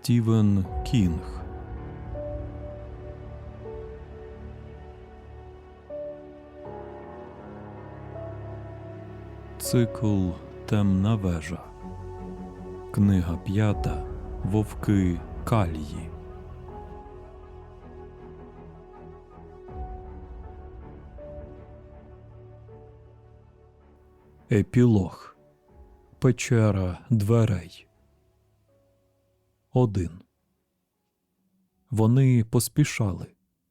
Стівен Кінг. Цикл Темна вежа. Книга п'ята. Вовки Калії. Епілог. Печера дверей. Один. Вони поспішали,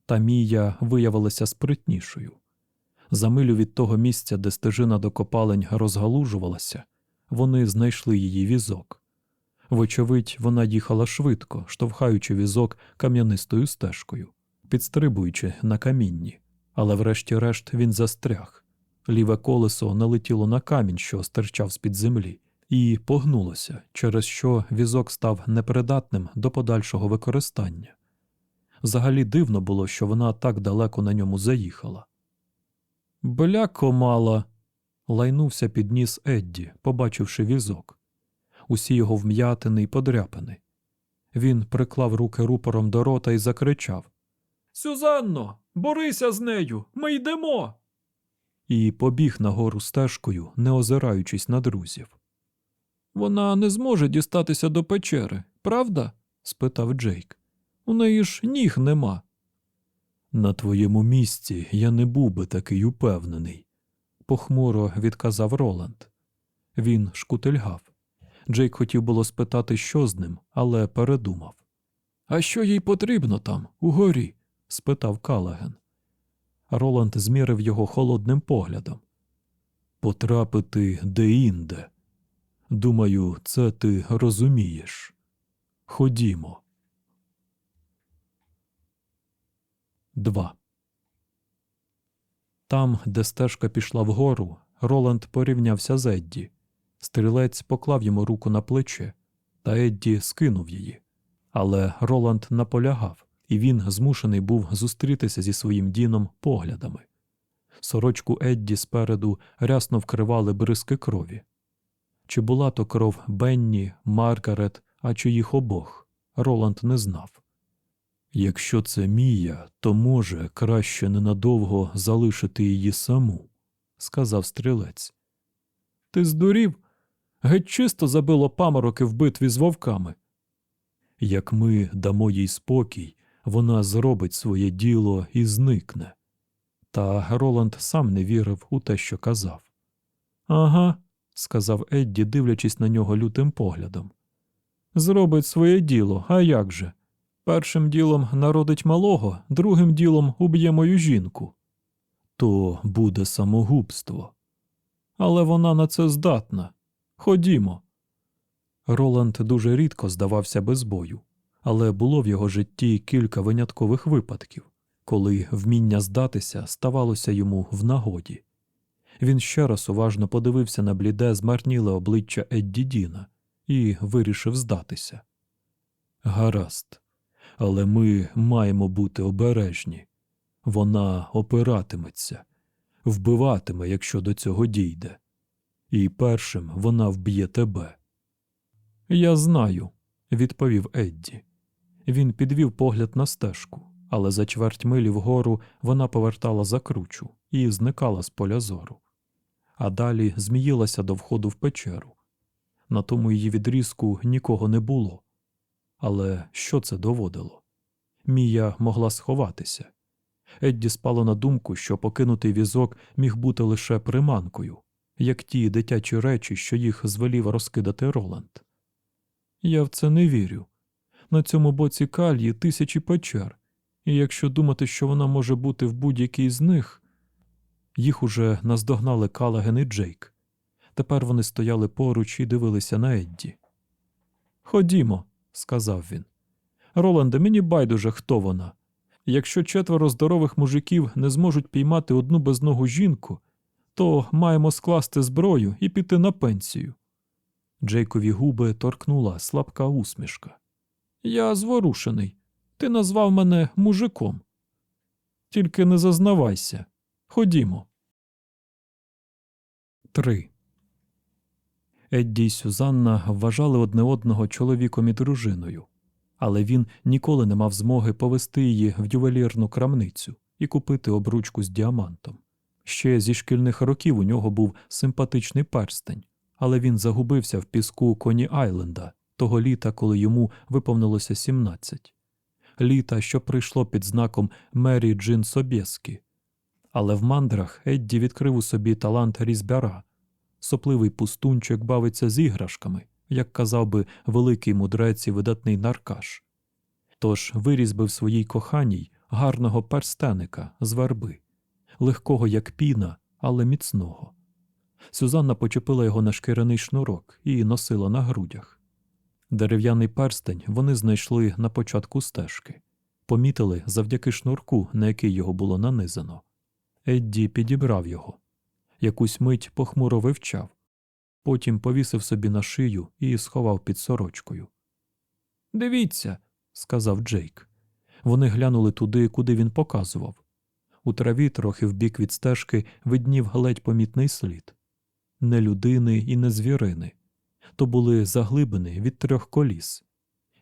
та Мія виявилася спритнішою. За милю від того місця, де стежина до копалень розгалужувалася, вони знайшли її візок. Вочевидь, вона їхала швидко, штовхаючи візок кам'янистою стежкою, підстрибуючи на камінні, але врешті-решт він застряг. Ліве колесо налетіло на камінь, що стирчав з-під землі, і погнулося, через що візок став непридатним до подальшого використання. Взагалі дивно було, що вона так далеко на ньому заїхала. Бляко мала. лайнувся під ніс Едді, побачивши візок. Усі його вм'ятини й подряпини. Він приклав руки рупором до рота і закричав Сюзанно, борися з нею, ми йдемо. І побіг нагору стежкою, не озираючись на друзів. Вона не зможе дістатися до печери, правда? спитав Джейк. У неї ж ніг нема. На твоєму місці я не був би такий упевнений, похмуро відказав Роланд. Він шкутильгав. Джейк хотів було спитати, що з ним, але передумав. А що їй потрібно там, угорі? спитав Калаген. Роланд змірив його холодним поглядом. Потрапити де-інде. Думаю, це ти розумієш. Ходімо. 2. Там, де стежка пішла вгору, Роланд порівнявся з Едді. Стрілець поклав йому руку на плече, та Едді скинув її. Але Роланд наполягав, і він змушений був зустрітися зі своїм діном поглядами. Сорочку Едді спереду рясно вкривали бризки крові. Чи була то кров Бенні, Маргарет, а чи їх обох, Роланд не знав. Якщо це Мія, то може краще ненадовго залишити її саму, сказав стрілець. Ти здурів? Геть чисто забило памороки в битві з вовками. Як ми дамо їй спокій, вона зробить своє діло і зникне. Та Роланд сам не вірив у те, що казав. Ага, сказав Едді, дивлячись на нього лютим поглядом. Зробить своє діло, а як же? Першим ділом народить малого, другим ділом уб'є мою жінку. То буде самогубство. Але вона на це здатна. Ходімо. Роланд дуже рідко здавався без бою, але було в його житті кілька виняткових випадків, коли вміння здатися ставалося йому в нагоді. Він ще раз уважно подивився на бліде, змарніле обличчя Едді Діна і вирішив здатися. Гаразд, але ми маємо бути обережні. Вона опиратиметься, вбиватиме, якщо до цього дійде. І першим вона вб'є тебе. Я знаю, відповів Едді. Він підвів погляд на стежку, але за чверть милі вгору вона повертала за кручу і зникала з поля зору. А далі зміїлася до входу в печеру. На тому її відрізку нікого не було. Але що це доводило? Мія могла сховатися. Едді спало на думку, що покинутий візок міг бути лише приманкою, як ті дитячі речі, що їх звелів розкидати Роланд. Я в це не вірю. На цьому боці кальї тисячі печер, і якщо думати, що вона може бути в будь-якій з них. Їх уже наздогнали Калаген і Джейк. Тепер вони стояли поруч і дивилися на Едді. Ходімо, сказав він. Роланде, мені байдуже, хто вона. Якщо четверо здорових мужиків не зможуть піймати одну безногу жінку, то маємо скласти зброю і піти на пенсію. Джейкові губи торкнула слабка усмішка. Я зворушений. Ти назвав мене мужиком. Тільки не зазнавайся. Ходімо. 3. Едді й Сюзанна вважали одне одного чоловіком і дружиною. але він ніколи не мав змоги повести її в ювелірну крамницю і купити обручку з діамантом. Ще зі шкільних років у нього був симпатичний перстень, але він загубився в піску Коні Айленда того літа, коли йому виповнилося 17. Літа, що прийшло під знаком Мері Джин Собєскі. Але в мандрах Едді відкрив у собі талант різьбяра. Сопливий пустунчик бавиться з іграшками, як казав би великий мудрець і видатний наркаш. Тож вирізбив своїй коханій гарного перстеника з верби, легкого, як піна, але міцного. Сюзанна почепила його на шкіряний шнурок і носила на грудях. Дерев'яний перстень вони знайшли на початку стежки, помітили завдяки шнурку, на який його було нанизано. Едді підібрав його. Якусь мить похмуро вивчав, потім повісив собі на шию і сховав під сорочкою. Дивіться, сказав Джейк. Вони глянули туди, куди він показував. У траві, трохи вбік від стежки, виднів ледь помітний слід не людини і не звірини. То були заглибини від трьох коліс.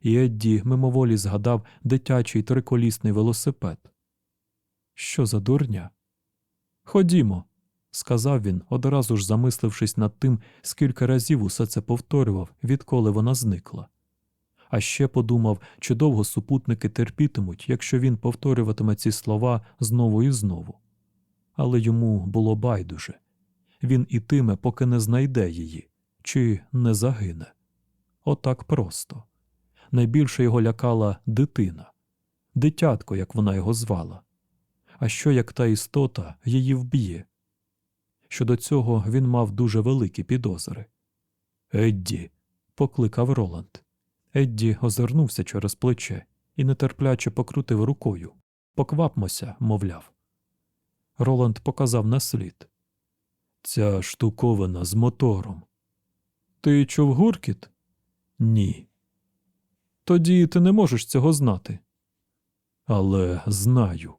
І Едді мимоволі згадав дитячий триколісний велосипед. Що за дурня? Ходімо, сказав він, одразу ж замислившись над тим, скільки разів усе це повторював, відколи вона зникла. А ще подумав, чи довго супутники терпітимуть, якщо він повторюватиме ці слова знову і знову. Але йому було байдуже він ітиме, поки не знайде її, чи не загине. Отак просто. Найбільше його лякала дитина, дитятко, як вона його звала. А що як та істота її вб'є? Щодо цього він мав дуже великі підозри. Едді, покликав Роланд. Едді озирнувся через плече і нетерпляче покрутив рукою. Поквапмося, мовляв. Роланд показав на слід. Ця штуковина з мотором. Ти чув гуркіт? Ні. Тоді ти не можеш цього знати. Але знаю.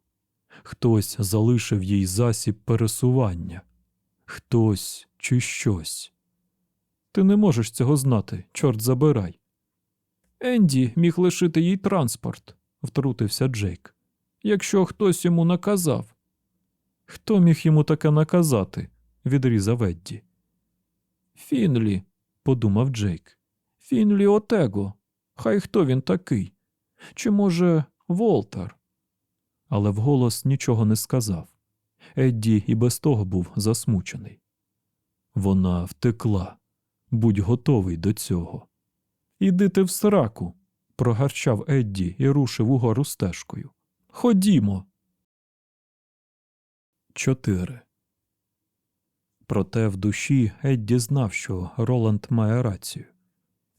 Хтось залишив їй засіб пересування, хтось чи щось. Ти не можеш цього знати, чорт забирай. Енді міг лишити їй транспорт, втрутився Джейк. Якщо хтось йому наказав. Хто міг йому таке наказати? відрізав Едді. Фінлі, подумав Джейк. Фінлі Отего. Хай хто він такий? Чи, може, Волтер? Але вголос нічого не сказав. Едді і без того був засмучений. Вона втекла. Будь готовий до цього. Іди ти в сраку, прогарчав Едді і рушив угору стежкою. Ходімо. 4. Проте в душі Едді знав, що Роланд має рацію.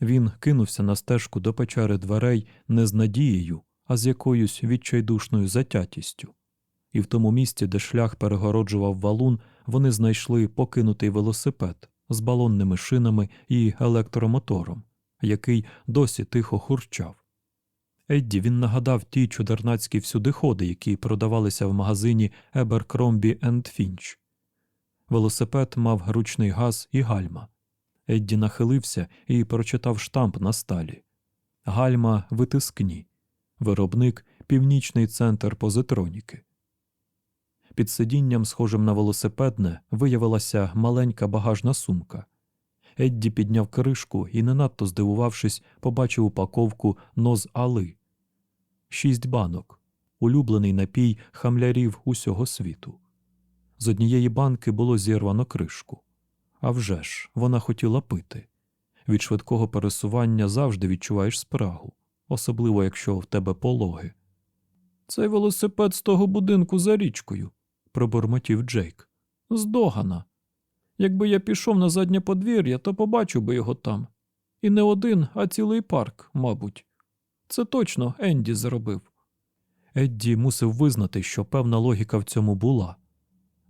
Він кинувся на стежку до печери дверей не з надією, а з якоюсь відчайдушною затятістю. І в тому місці, де шлях перегороджував валун, вони знайшли покинутий велосипед з балонними шинами і електромотором, який досі тихо хурчав. Едді він нагадав ті чудернацькі всюдиходи, які продавалися в магазині Еберкромбі енд Фінч. Велосипед мав ручний газ і гальма. Едді нахилився і прочитав штамп на сталі. Гальма витискні. Виробник Північний центр позитроніки. Під сидінням, схожим на велосипедне, виявилася маленька багажна сумка. Едді підняв кришку і, не надто здивувавшись, побачив упаковку ноз Али. Шість банок, улюблений напій хамлярів усього світу. З однієї банки було зірвано кришку. А вже ж, вона хотіла пити. Від швидкого пересування завжди відчуваєш спрагу, особливо якщо в тебе пологи. Цей велосипед з того будинку за річкою, пробурмотів Джейк. Здогана. Якби я пішов на заднє подвір'я, то побачив би його там. І не один, а цілий парк, мабуть. Це точно Енді зробив. Едді мусив визнати, що певна логіка в цьому була.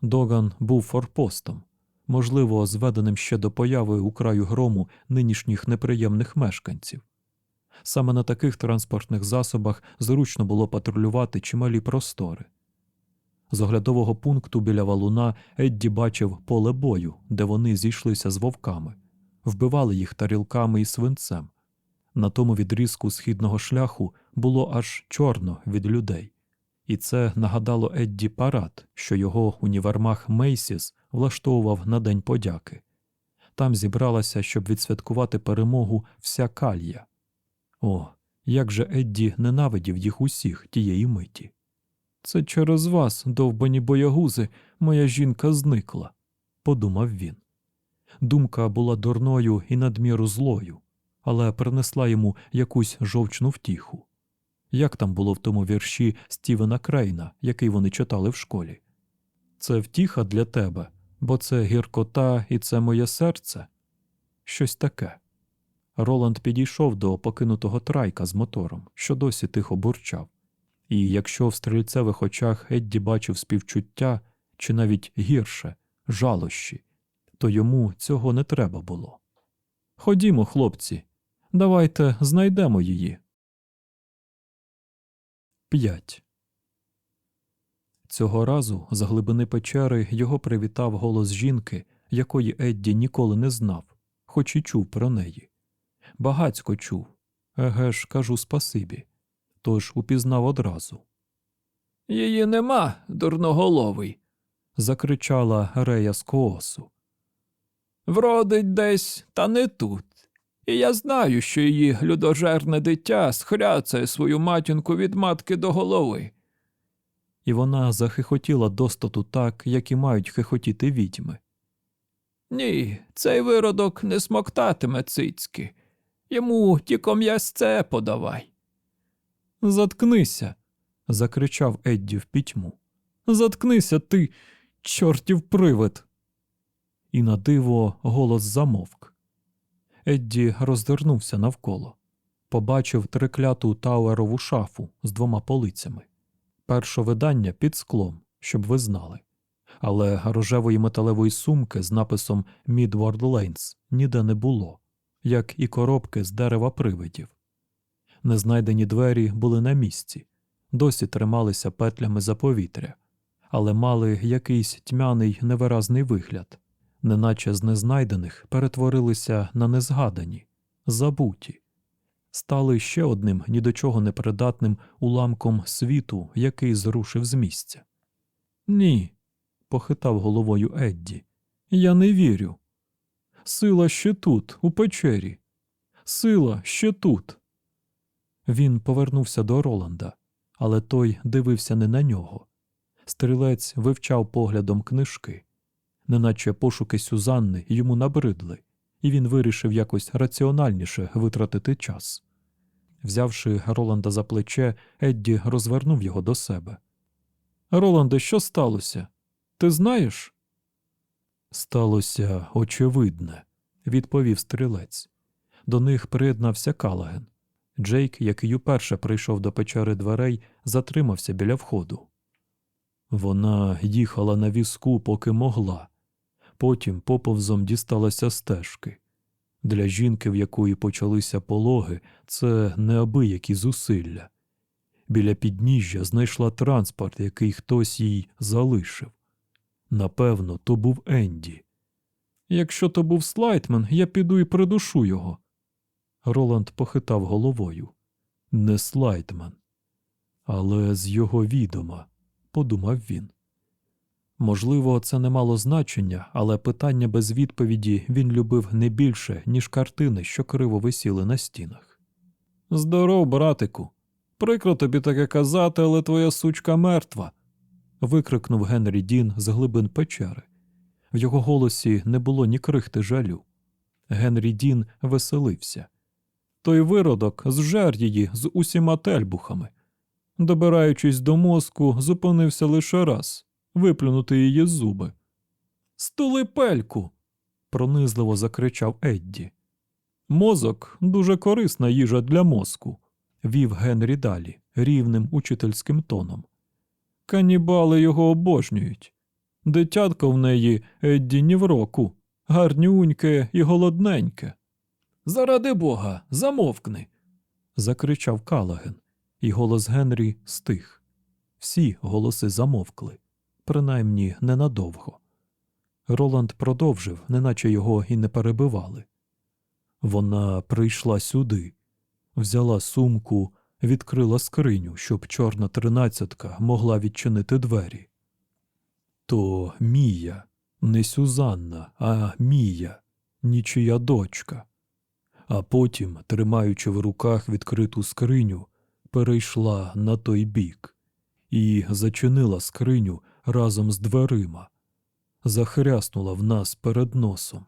Доган був форпостом, можливо, зведеним ще до появи у краю грому нинішніх неприємних мешканців. Саме на таких транспортних засобах зручно було патрулювати чималі простори. З оглядового пункту біля валуна Едді бачив поле бою, де вони зійшлися з вовками, вбивали їх тарілками і свинцем. На тому відрізку східного шляху було аж чорно від людей, і це нагадало Едді парад, що його універмаг Мейсіс влаштовував на День подяки. Там зібралася, щоб відсвяткувати перемогу вся калья. О, як же Едді ненавидів їх усіх тієї миті. Це через вас, довбані боягузи, моя жінка зникла, подумав він. Думка була дурною і надміру злою, але принесла йому якусь жовчну втіху. Як там було в тому вірші Стівена Крейна, який вони читали в школі? Це втіха для тебе, бо це гіркота і це моє серце. Щось таке. Роланд підійшов до покинутого трайка з мотором, що досі тихо бурчав. І якщо в стрільцевих очах Едді бачив співчуття чи навіть гірше жалощі, то йому цього не треба було. Ходімо, хлопці, давайте знайдемо її. 5. Цього разу з глибини печери його привітав голос жінки, якої Едді ніколи не знав, хоч і чув про неї. Багацько чув. Еге ж, кажу спасибі. Тож упізнав одразу. Її нема, дурноголовий. закричала Рея з коосу. Вродить десь, та не тут. І я знаю, що її людожерне дитя схряцає свою матінку від матки до голови. І вона захихотіла достоту так, як і мають хихотіти відьми. Ні, цей виродок не смоктатиме цицьки. Йому тільки м'ясце подавай. Заткнися. закричав Едді в пітьму. Заткнися ти, чортів привид. І на диво голос замовк. Едді роздернувся навколо, побачив трикляту тауерову шафу з двома полицями. Перше видання під склом, щоб ви знали. Але рожевої металевої сумки з написом Midward Lanes ніде не було, як і коробки з дерева привидів. Незнайдені двері були на місці, досі трималися петлями за повітря, але мали якийсь тьмяний невиразний вигляд, неначе з незнайдених перетворилися на незгадані, забуті, стали ще одним ні до чого непридатним уламком світу, який зрушив з місця. Ні, похитав головою Едді. Я не вірю. Сила ще тут, у печері. Сила ще тут. Він повернувся до Роланда, але той дивився не на нього. Стрілець вивчав поглядом книжки, неначе пошуки Сюзанни йому набридли, і він вирішив якось раціональніше витратити час. Взявши Роланда за плече, Едді розвернув його до себе. Роланде, що сталося? Ти знаєш? Сталося очевидне, відповів стрілець. До них приєднався Калаген. Джейк, який уперше прийшов до печери дверей, затримався біля входу. Вона їхала на візку, поки могла, потім поповзом дісталася стежки. Для жінки, в якої почалися пологи, це неабиякі зусилля. Біля підніжжя знайшла транспорт, який хтось їй залишив. Напевно, то був Енді. Якщо то був слайтмен, я піду і придушу його. Роланд похитав головою. Не слайтмен. Але з його відома, подумав він. Можливо, це не мало значення, але питання без відповіді він любив не більше, ніж картини, що криво висіли на стінах. Здоров, братику. Прикро тобі таке казати, але твоя сучка мертва. Викрикнув Генрі Дін з глибин печери. В його голосі не було ні крихти жалю. Генрі Дін веселився. Той виродок зжер її з усіма тельбухами. Добираючись до мозку, зупинився лише раз виплюнути її зуби. Стули пельку. пронизливо закричав Едді. Мозок дуже корисна їжа для мозку, вів Генрі далі рівним учительським тоном. Канібали його обожнюють. Дитятко в неї Едді ні в року, гарнюньке і голодненьке. Заради бога, замовкни. закричав Калаген, і голос Генрі стих. Всі голоси замовкли, принаймні ненадовго. Роланд продовжив, неначе його і не перебивали. Вона прийшла сюди, взяла сумку, відкрила скриню, щоб чорна тринадцятка могла відчинити двері. То Мія, не Сюзанна, а Мія, нічия дочка. А потім, тримаючи в руках відкриту скриню, перейшла на той бік і зачинила скриню разом з дверима, захряснула в нас перед носом.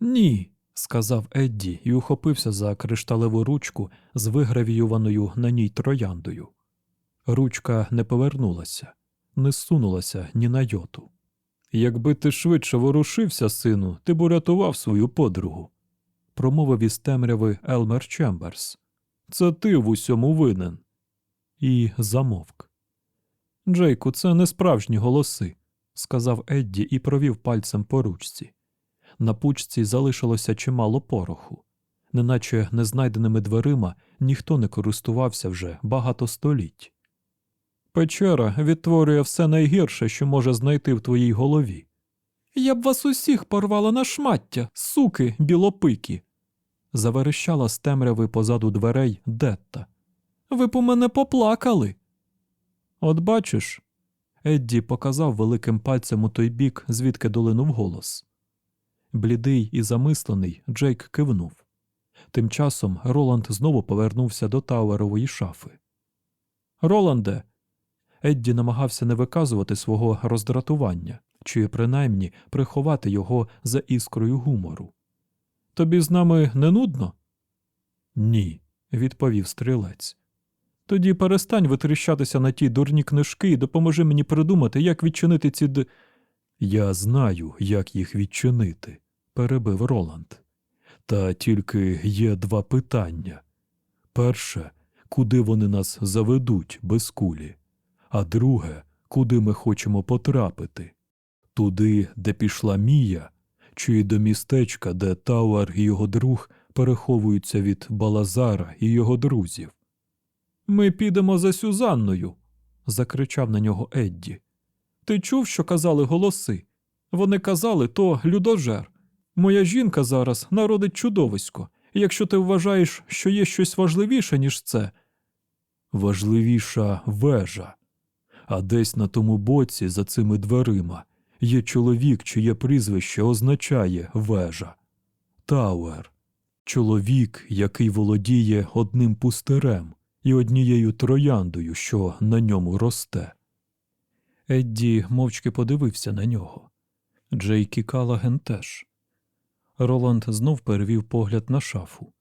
Ні, сказав Едді і ухопився за кришталеву ручку з вигравіюваною на ній трояндою. Ручка не повернулася, не сунулася ні на йоту. Якби ти швидше ворушився, сину, ти б урятував свою подругу, промовив із темряви Елмер Чемберс. Це ти в усьому винен. І замовк. Джейку, це не справжні голоси, сказав Едді і провів пальцем по ручці. На пучці залишилося чимало пороху, неначе незнайденими дверима ніхто не користувався вже багато століть. Печера відтворює все найгірше, що може знайти в твоїй голові. Я б вас усіх порвала на шмаття, суки білопикі. заверещала з темряви позаду дверей Детта. Ви у мене поплакали. От бачиш, Едді показав великим пальцем у той бік, звідки долинув голос. Блідий і замислений, Джейк кивнув. Тим часом Роланд знову повернувся до Тауерової шафи. Роланде. Едді намагався не виказувати свого роздратування чи принаймні приховати його за іскрою гумору. Тобі з нами не нудно? Ні, відповів стрілець. Тоді перестань витріщатися на ті дурні книжки і допоможи мені придумати, як відчинити ці д. Я знаю, як їх відчинити, перебив Роланд. Та тільки є два питання. Перше, куди вони нас заведуть без кулі, а друге, куди ми хочемо потрапити туди, де пішла Мія, чи до містечка, де Тауер і його друг переховуються від Балазара і його друзів. Ми підемо за Сюзанною. закричав на нього Едді. Ти чув, що казали голоси? Вони казали, то людожер. Моя жінка зараз народить чудовисько, якщо ти вважаєш, що є щось важливіше, ніж це. Важливіша вежа. А десь на тому боці, за цими дверима, є чоловік, чиє прізвище означає вежа. Тауер. Чоловік, який володіє одним пустирем і однією трояндою, що на ньому росте. Едді мовчки подивився на нього. Джейк і Калаген теж. Роланд знов перевів погляд на шафу.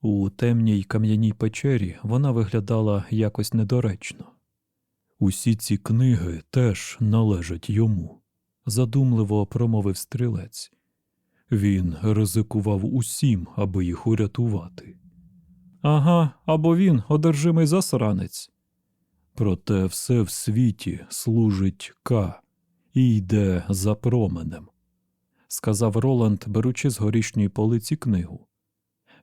У темній кам'яній печері вона виглядала якось недоречно. Усі ці книги теж належать йому, задумливо промовив стрілець. Він ризикував усім, аби їх урятувати. Ага, або він одержимий засранець. Проте все в світі служить К і йде за променем, сказав Роланд, беручи з горішньої полиці книгу.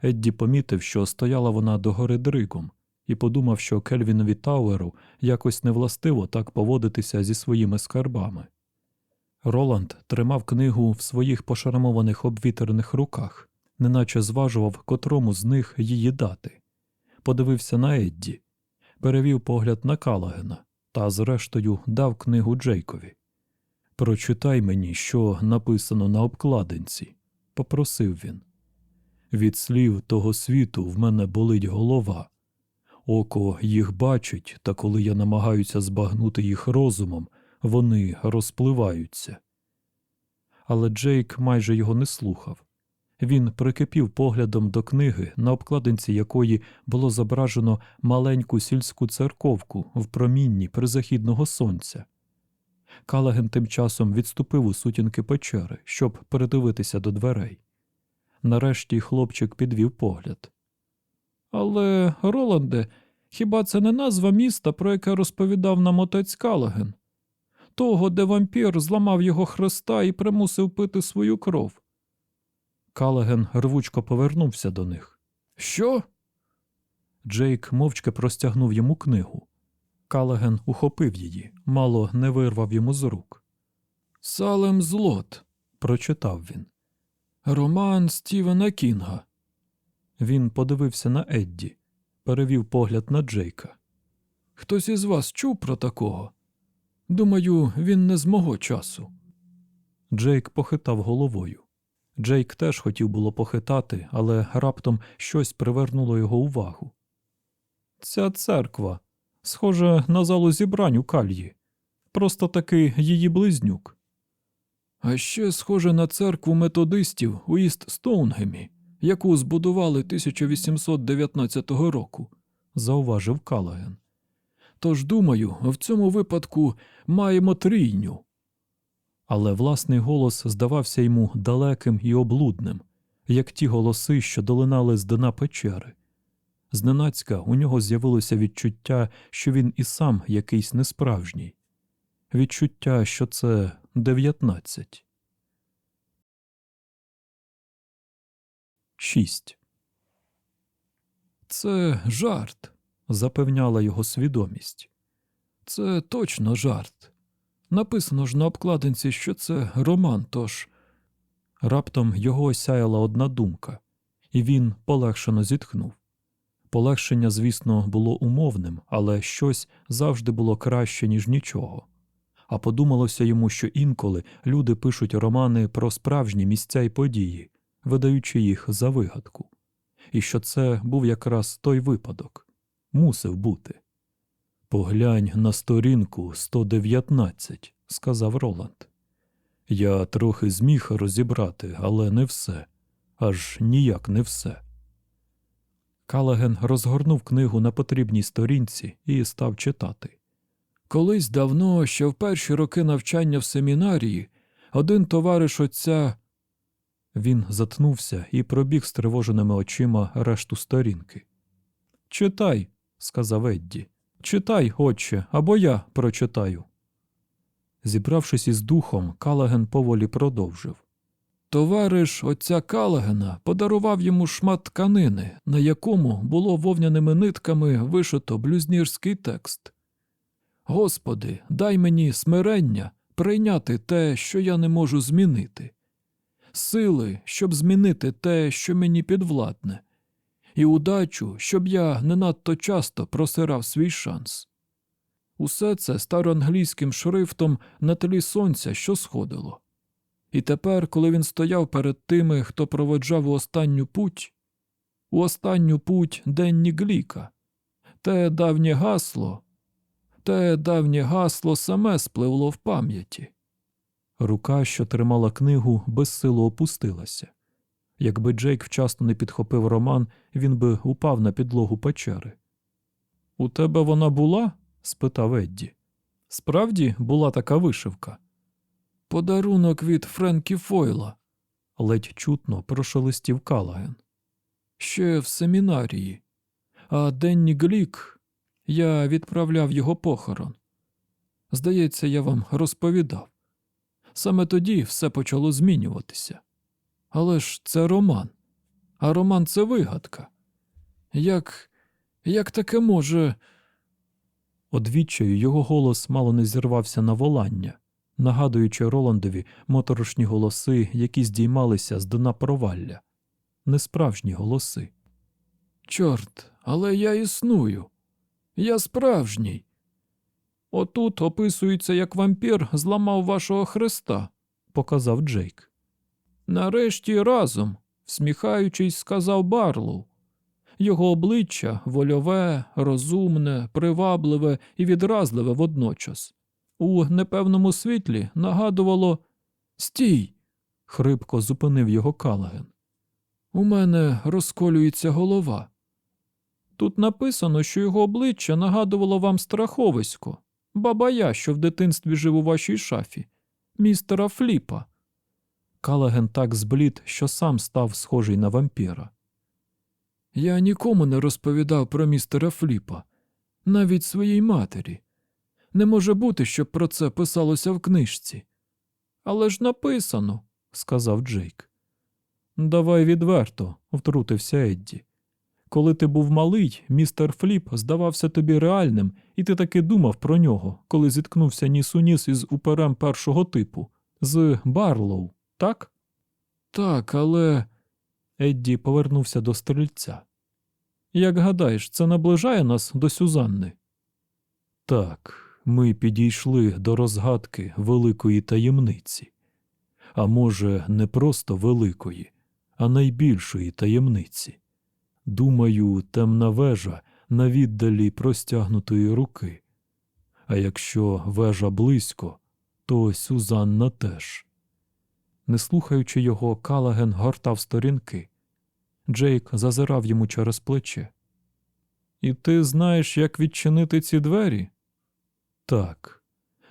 Едді помітив, що стояла вона догори дригом, і подумав, що Кельвінові Тауеру якось невластиво так поводитися зі своїми скарбами. Роланд тримав книгу в своїх пошарамованих обвітерних руках, неначе зважував, котрому з них її дати. Подивився на Едді, перевів погляд на Калагена та, зрештою, дав книгу Джейкові. Прочитай мені, що написано на обкладинці, попросив він. Від слів того світу в мене болить голова. Око їх бачить, та коли я намагаюся збагнути їх розумом, вони розпливаються. Але Джейк майже його не слухав. Він прикипів поглядом до книги, на обкладинці якої було зображено маленьку сільську церковку в промінні призахідного сонця. Калаген тим часом відступив у сутінки печери, щоб передивитися до дверей. Нарешті хлопчик підвів погляд. Але, Роланде, хіба це не назва міста, про яке розповідав нам отець Калаген? Того, де вампір зламав його хреста і примусив пити свою кров. Калаген рвучко повернувся до них. Що? Джейк мовчки простягнув йому книгу. Калаген ухопив її, мало не вирвав йому з рук. Салем Злот, прочитав він. Роман Стівена Кінга. Він подивився на Едді, перевів погляд на Джейка. Хтось із вас чув про такого? Думаю, він не з мого часу. Джейк похитав головою. Джейк теж хотів було похитати, але раптом щось привернуло його увагу. Ця церква схожа на залу зібрань у кальї. Просто таки її близнюк. А ще схоже на церкву методистів у Іст Стоунгемі, яку збудували 1819 року, зауважив Калаген. Тож, думаю, в цьому випадку маємо трійню. Але власний голос здавався йому далеким і облудним, як ті голоси, що долинали з дна печери. Зненацька у нього з'явилося відчуття, що він і сам якийсь несправжній. Відчуття, що це дев'ятнадцять. Шість. Це жарт, запевняла його свідомість. Це точно жарт. Написано ж на обкладинці, що це роман, тож. Раптом його осяяла одна думка, і він полегшено зітхнув. Полегшення, звісно, було умовним, але щось завжди було краще, ніж нічого. А подумалося йому, що інколи люди пишуть романи про справжні місця й події, видаючи їх за вигадку, і що це був якраз той випадок мусив бути. Поглянь на сторінку 119, сказав Роланд. Я трохи зміг розібрати, але не все, аж ніяк не все. Калаген розгорнув книгу на потрібній сторінці і став читати. Колись давно, ще в перші роки навчання в семінарії, один товариш отця. Він затнувся і пробіг стривоженими очима решту сторінки. Читай, сказав Едді. Читай, отче, або я прочитаю. Зібравшись із духом, Калаген поволі продовжив. Товариш отця Калагена подарував йому шмат тканини, на якому було вовняними нитками вишито блюзнірський текст. Господи, дай мені смирення прийняти те, що я не можу змінити, сили, щоб змінити те, що мені підвладне, і удачу, щоб я не надто часто просирав свій шанс. Усе це староанглійським шрифтом на тлі сонця, що сходило. І тепер, коли він стояв перед тими, хто проводжав у останню путь, у останню путь денні гліка, те давнє гасло, те давнє гасло саме спливло в пам'яті. Рука, що тримала книгу, безсило опустилася. Якби Джейк вчасно не підхопив роман, він би упав на підлогу печери. У тебе вона була? спитав Едді. Справді була така вишивка. Подарунок від Френкі Фойла, ледь чутно прошелестів Калаген. Ще в семінарії. А Денні Глік я відправляв його похорон. Здається, я вам розповідав. Саме тоді все почало змінюватися. Але ж це роман, а роман це вигадка. Як, як таке може. Одвічаю його голос мало не зірвався на волання, нагадуючи Роландові моторошні голоси, які здіймалися з дна провалля. Несправжні голоси. Чорт, але я існую. Я справжній. Отут описується, як вампір зламав вашого хреста, показав Джейк. Нарешті разом, всміхаючись, сказав Барлоу. Його обличчя вольове, розумне, привабливе і відразливе водночас. У непевному світлі нагадувало Стій. хрипко зупинив його Калаген. У мене розколюється голова. Тут написано, що його обличчя нагадувало вам страховисько, бабая, що в дитинстві жив у вашій шафі, містера Фліпа. Калаген так зблід, що сам став схожий на вампіра. Я нікому не розповідав про містера Фліпа, навіть своїй матері. Не може бути, щоб про це писалося в книжці. Але ж написано, сказав Джейк. Давай відверто, втрутився Едді. Коли ти був малий, містер Фліп здавався тобі реальним, і ти таки думав про нього, коли зіткнувся ніс у ніс із уперем першого типу, з Барлоу, так? Так, але. Едді повернувся до стрільця. Як гадаєш, це наближає нас до Сюзанни? Так, ми підійшли до розгадки великої таємниці. А може, не просто великої, а найбільшої таємниці. Думаю, темна вежа на віддалі простягнутої руки. А якщо вежа близько, то Сюзанна теж. Не слухаючи його, Калаген гортав сторінки. Джейк зазирав йому через плече. І ти знаєш, як відчинити ці двері? Так,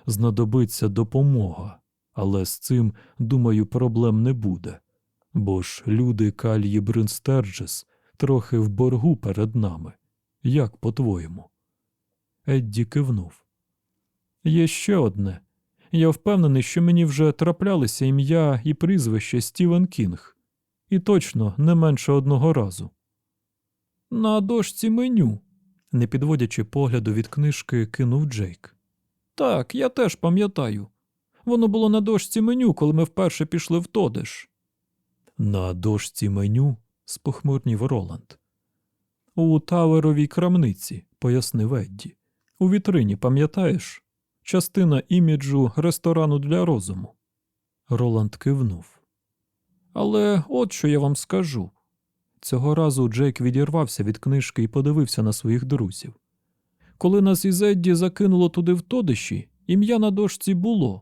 знадобиться допомога, але з цим, думаю, проблем не буде. Бо ж люди Калії Бринстерджес трохи в боргу перед нами. Як по-твоєму? Едді кивнув. Є ще одне. Я впевнений, що мені вже траплялися ім'я і прізвище Стівен Кінг. І точно не менше одного разу. На дошці меню, не підводячи погляду від книжки, кинув Джейк. Так, я теж пам'ятаю. Воно було на дошці меню, коли ми вперше пішли в Тодеш. На дошці меню? спохмурнів Роланд. У таверовій крамниці, пояснив Едді. У вітрині, пам'ятаєш? Частина іміджу ресторану для розуму. Роланд кивнув. Але от що я вам скажу. Цього разу Джейк відірвався від книжки і подивився на своїх друзів. Коли нас із Едді закинуло туди в тодиші, ім'я на дошці було.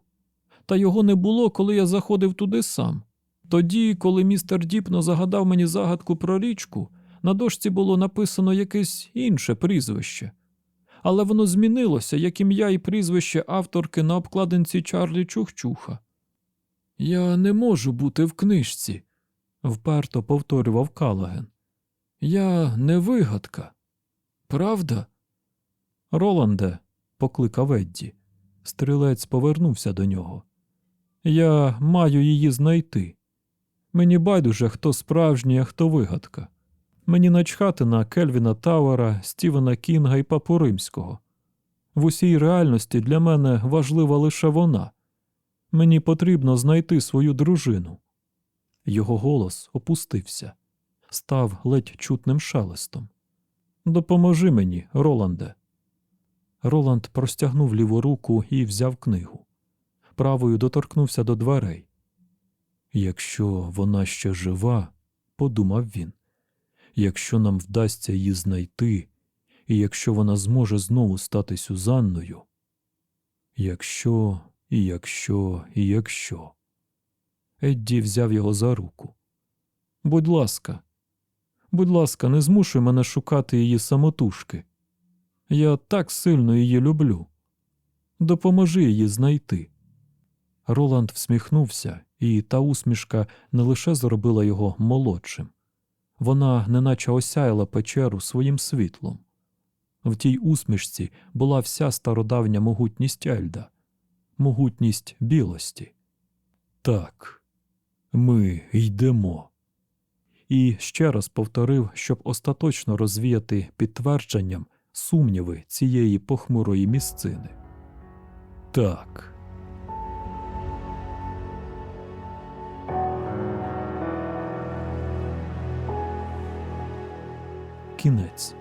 Та його не було, коли я заходив туди сам. Тоді, коли містер Діпно загадав мені загадку про річку, на дошці було написано якесь інше прізвище. Але воно змінилося, як ім'я і прізвище авторки на обкладинці Чарлі Чухчуха. Я не можу бути в книжці, вперто повторював Калаген. Я не вигадка. Правда? Роланде, покликав Едді. Стрілець повернувся до нього. Я маю її знайти. Мені байдуже, хто справжній, а хто вигадка. Мені начхати на Кельвіна Тауера, Стівена Кінга і Папу Римського. В усій реальності для мене важлива лише вона. Мені потрібно знайти свою дружину. Його голос опустився, став ледь чутним шелестом. Допоможи мені, Роланде. Роланд простягнув ліву руку і взяв книгу. Правою доторкнувся до дверей. Якщо вона ще жива, подумав він, якщо нам вдасться її знайти, і якщо вона зможе знову стати Сюзанною, якщо, і якщо, і якщо. Едді взяв його за руку. Будь ласка, будь ласка, не змушуй мене шукати її самотужки. Я так сильно її люблю. Допоможи її знайти. Роланд всміхнувся, і та усмішка не лише зробила його молодшим, вона неначе осяяла печеру своїм світлом. В тій усмішці була вся стародавня могутність Ельда, могутність білості. Так, ми йдемо. І ще раз повторив, щоб остаточно розвіяти підтвердженням сумніви цієї похмурої місцини. Так. Кінець.